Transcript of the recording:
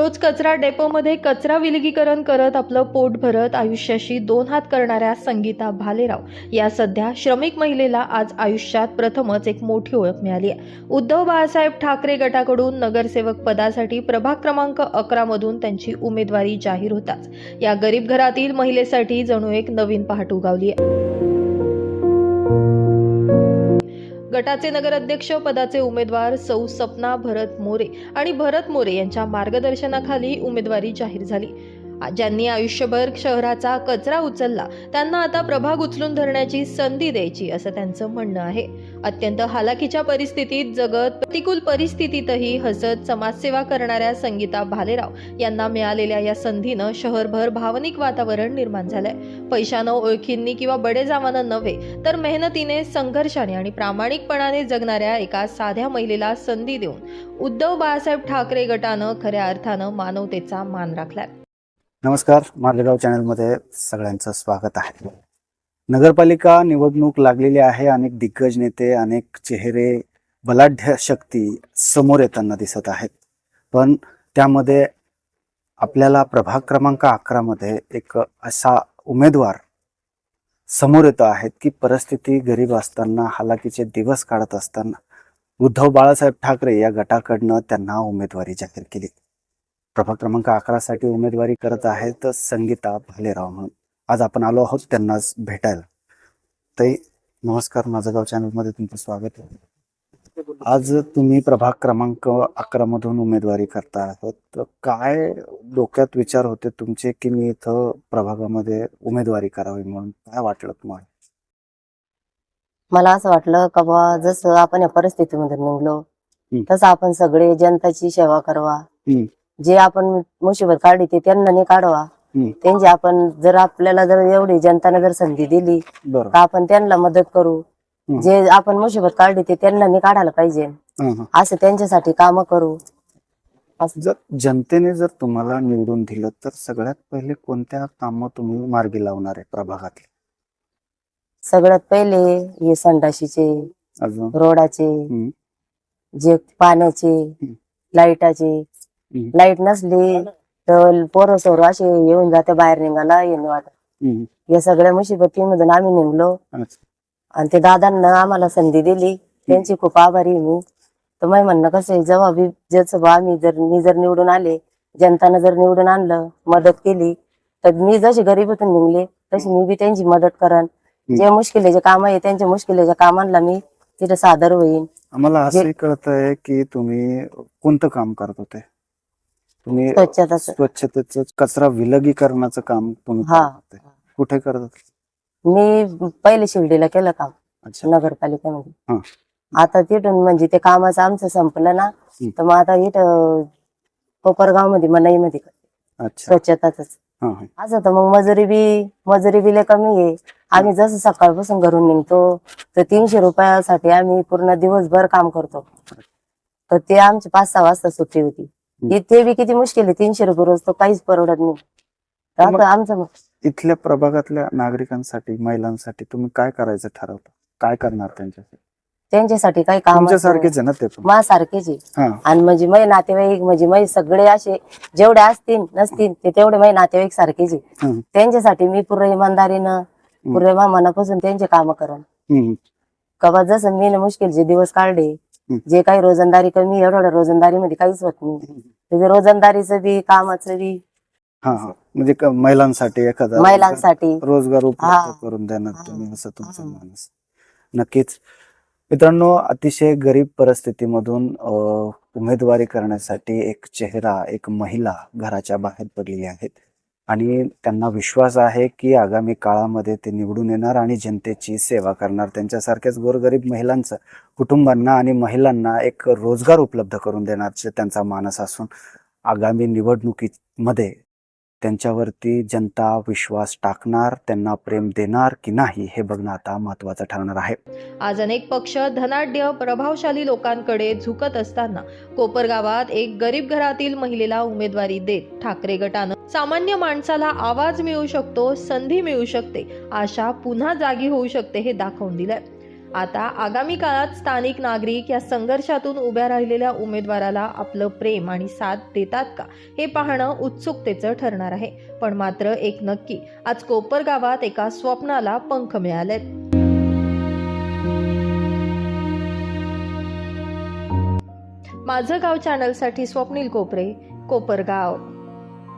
कचरा डेपोमध्ये कचरा विलगीकरण करत आपलं पोट भरत आयुष्याशी दोन हात करणाऱ्या संगीता भालेराव. या सध्या श्रमिक महिलेला आज आयुष्यात प्रथमच एक मोठी ओळख मिळाली आहे. उद्धव बाळासाहेब ठाकरे गटाकडून नगरसेवक पदासाठी प्रभाग क्रमांक अकरा मधून त्यांची उमेदवारी जाहीर होताच. या गरीब घरातील महिलेसाठी जणू एक नवीन पहाट उगावली आहे. गटाचे नगराध्यक्ष पदाचे उमेदवार सौ सपना भरत मोरे आणि भरत मोरे यांच्या मार्गदर्शनाखाली उमेदवारी जाहीर झाली. ज्यांनी आयुष्यभर शहराचा कचरा उचलला त्यांना आता प्रभाग उचलून धरण्याची संधी द्यायची असं त्यांचं म्हणणं आहे. अत्यंत हालाकीच्या परिस्थितीत जगत प्रतिकूल परिस्थितीतही हसत समाजसेवा करणाऱ्या संगीता भालेराव यांना मिळालेल्या या संधीनं शहरभर भावनिक वातावरण निर्माण झालंय. पैशानं ओळखींनी किंवा बडेजावानं नव्हे तर मेहनतीने संघर्षाने आणि प्रामाणिकपणाने जगणाऱ्या एका साध्या महिलेला संधी देऊन उद्धव बाळासाहेब ठाकरे गटानं खऱ्या अर्थानं मानवतेचा मान राखलाय. नमस्कार मालेगाव चॅनलमध्ये सगळ्यांचं स्वागत आहे. नगरपालिका निवडणूक लागलेली आहे अनेक दिग्गज नेते अनेक चेहरे बलाढ्य शक्ती समोर येताना दिसत आहेत. पण त्यामध्ये आपल्याला प्रभाग क्रमांक अकरामध्ये एक असा उमेदवार समोर येतो आहेत की परिस्थिती गरीब असताना हालाकीचे दिवस काढत असताना उद्धव बाळासाहेब ठाकरे या गटाकडनं त्यांना उमेदवारी जाहीर केली. प्रभाग क्रमांक अकरासाठी उमेदवारी करत आहेत संगीता भालेराव म्हणून. आज आपण आलो आहोत त्यांनाच भेटायला. ताई नमस्कार. माझं गाव चॅनलमध्ये तुमचं स्वागत आहे. आज तुम्ही प्रभाग क्रमांक अकरा मधून उमेदवारी करता आहात. काय डोक्यात विचार होते तुमचे की मी इथं प्रभागामध्ये उमेदवारी करावी म्हणून? काय वाटलं तुम्हाला? मला असं वाटलं का बा जसं आपण या परिस्थितीमध्ये निघलो. तसं आपण सगळे जनताची सेवा करावा. जे आपण मुसीबत काढली ते त्यांना नाही काढवा. त्यांची आपण जर आपल्याला जर एवढी जनताने जर संधी दिली बरं तर आपण त्यांना मदत करू. जे आपण मुसीबत काढली ते त्यांना नाही काढायला पाहिजे. असं त्यांच्यासाठी काम करू जर जनतेने जर तुम्हाला निवडून दिलं तर सगळ्यात पहिले कोणत्या कामं तुम्ही मार्गी लावणार आहे प्रभागातले सगळ्यात पहिले हे संडाशीचे रोडाचे. जे पाण्याचे लाईटाचे. लाइट नसली तर पोरं सोरं असे येऊन जाते बाहेर निघायला येणे वाटत. या सगळ्या मुसीबतीमधून आम्ही निघलो. आणि ते दादांना आम्हाला संधी दिली. त्यांची खूप आभारी मी. तर मी म्हणणं कसं जेव्हा बी ज्याचं बा आम्ही जर मी जर निवडून आले जनतानं जर निवडून आणलं मदत केली तर मी जशी गरीबातून निघले तशी मी बी त्यांची मदत करन जे मुश्किलीचे काम आहे त्यांच्या मुश्किलीच्या कामांना मी तिथे सादर होईन. आम्हाला असंही कळत आहे की तुम्ही कोणतं काम करत होते? तुम्ही स्वच्छताचं स्वच्छतेचं कचरा विलगीकरणाचं काम तुम्ही हा. कुठे करत मी पहिले शिर्डीला केलं काम अच्छा. नगरपालिकेमध्ये. हा. आता तिथून म्हणजे ते कामाचं आमचं संपलं ना. तर मग आता इथं कोपरगावमध्ये मनाईमध्ये अच्छा. स्वच्छताच. हा हा. असं तर मग मजुरी बी मजुरी बी लय कमी आहे. आम्ही जसं सकाळपासून घरून निघतो तर तीनशे रुपयासाठी आम्ही पूर्ण दिवसभर काम करतो. तर ते आमची पाच सहा वाजता सुट्टी होती. ती- ते बी किती मुश्किल आहे. तीनशे रुपये रोज तो काहीच परवडत नाही. तर मग- आता आमचं इथल्या प्रभागातल्या नागरिकांसाठी महिलांसाठी तुम्ही काय करायचं ठरवता? काय करणार त्यांच्यासाठी? त्यांच्यासाठी काही काम तुमच्यासारखेच आहे ना ते पण. मा सारखेच आहे. हा. आणि म्हणजे मै नातेवाईक म्हणजे मै सगळे असे जेवढे असतील नसतील ते तेवढे मै नातेवाईक सारखेच आहे. हम्म. त्यांच्यासाठी मी पूर्ण इमानदारीनं पूर्ण मनापासून त्यांचे काम करन. हम्म. कवा जसं मी मुश्किलचे दिवस काढले. जे काही रोजंदारी कमी एवढ्या रोजंदारी मध्ये काहीच होत नाही. त्याचे रोजंदारीचं बी कामाचं बी. हा हा. म्हणजे क- महिलांसाठी एखादा महिलांसाठी. रोजगार उपलब्ध हा. करून देणार. तुम्ही असं तुमचं हा. मानस. नक्कीच. मित्रांनो अतिशय गरीब परिस्थितीमधून अ, उमेदवारी करण्यासाठी एक चेहरा एक महिला घराच्या बाहेर पडलेली आहेत. आणि त्यांना विश्वास आहे की आगामी काळामध्ये ते निवडून येणार आणि जनतेची सेवा करणार. त्यांच्यासारख्याच गोरगरीब महिलांचं कुटुंबांना आणि महिलांना एक रोजगार उपलब्ध करून देण्याचे त्यांचा मानस असून आगामी निवडणुकीमध्ये त्यांच्यावरती जनता विश्वास टाकणार त्यांना प्रेम देणार की नाही हे बघणं आता महत्वाचं ठरणार आहे. आज अनेक पक्ष धनाढ्य प्रभावशाली लोकांकडे झुकत असताना कोपरगावात एक गरीब घरातील महिलेला उमेदवारी देत ठाकरे गटानं सामान्य माणसाला आवाज मिळू शकतो संधी मिळू शकते आशा पुन्हा जागी होऊ शकते हे दाखवून दिलंय. आता आगामी काळात स्थानिक नागरिक या संघर्षातून उभ्या राहिलेल्या उमेदवाराला आपलं प्रेम आणि साथ देतात का हे पाहणं उत्सुकतेचं ठरणार आहे. पण मात्र एक नक्की आज कोपर गावात एका स्वप्नाला पंख मिळालेत. माझं गाव चॅनलसाठी स्वप्नील कोपरे कोपरगाव